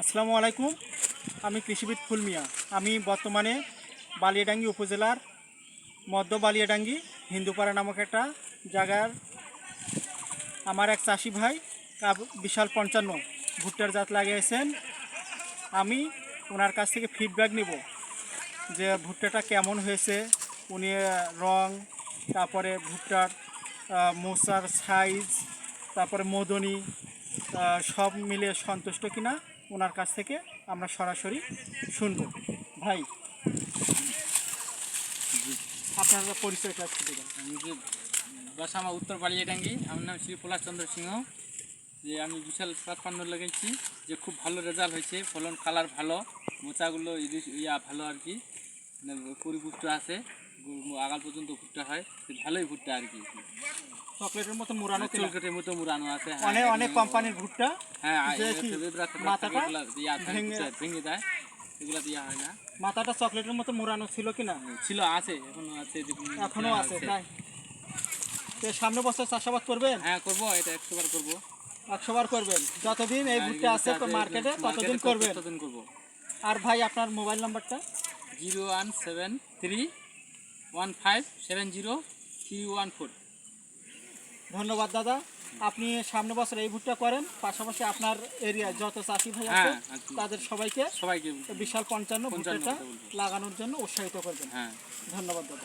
আসসালামু আলাইকুম। আমি কৃষিবিদ ফুলমিয়া আমি বর্তমানে বালিয়াডাঙ্গি উপজেলার মধ্য বালিয়াডাঙ্গি হিন্দুপাড়া নামক একটা জায়গার আমার এক চাষি ভাই বিশাল পঞ্চান্ন ভুট্টার জাত লাগিয়েছেন। আমি ওনার কাছ থেকে ফিডব্যাক নেব যে ভুট্টাটা কেমন হয়েছে, উনি রং, তারপরে ভুট্টার মোচার সাইজ তারপরে মদনি সব মিলে সন্তুষ্ট কিনা ওনার কাছ থেকে আমরা সরাসরি শুনব। ভাই, আপনার পরিচয়টা একটু আমি যে আমার উত্তর বালিয়াডাঙ্গি। আমার নাম শ্রী পলাশ চন্দ্র সিংহ। যে আমি বিশাল পাঁচপান্ন লাগাইছি যে খুব ভালো রেজাল্ট হয়েছে। ফলন কালার ভালো। মোচাগুলো ইয়া ভালো আর কি। মানে পরিপুষ্ট আছে। আগাল পর্যন্ত ভুট্টা হয় ভালোই ভুট্টা আর কি। চকলেটের মতো মোড়ানো কিনা চলকেটের মতো মুড়ানো আছে হ্যাঁ, অনেক অনেক কোম্পানির ভুট্টা। হ্যাঁ কি মাথাটা ভেঙে- দেয় এগুলা দেওয়া হয় না। মাথাটা চকলেটের মতো মোড়ানো ছিল কিনা? ছিল আছে এখনও আছে দেখুন, এখনও হ্যাঁ, আছে। তাই। তো সামনে বছর চাষাবাদ করবেন? হ্যাঁ করব এটা একশো বার করব। একশো বার করবেন। যতদিন এই হ্যাঁ, ভুট্টা আছে মার্কেটে ততদিন করবেন। ততদিন করব। আর ভাই আপনার মোবাইল নাম্বারটা? Zero one seven three one five seven zero three one four ধন্যবাদ দাদা। আপনি সামনে বছর এই ভুট্টা করেন পাশাপাশি আপনার এরিয়া যত চাষি ভাই আছে হ্যাঁ, কি। তাদের সবাইকে সবাইকে বিশাল পঞ্চান্ন পঞ্চান্ন ভুট্টাটা লাগানোর জন্য উৎসাহিত করবেন। হ্যাঁ। ধন্যবাদ দাদা।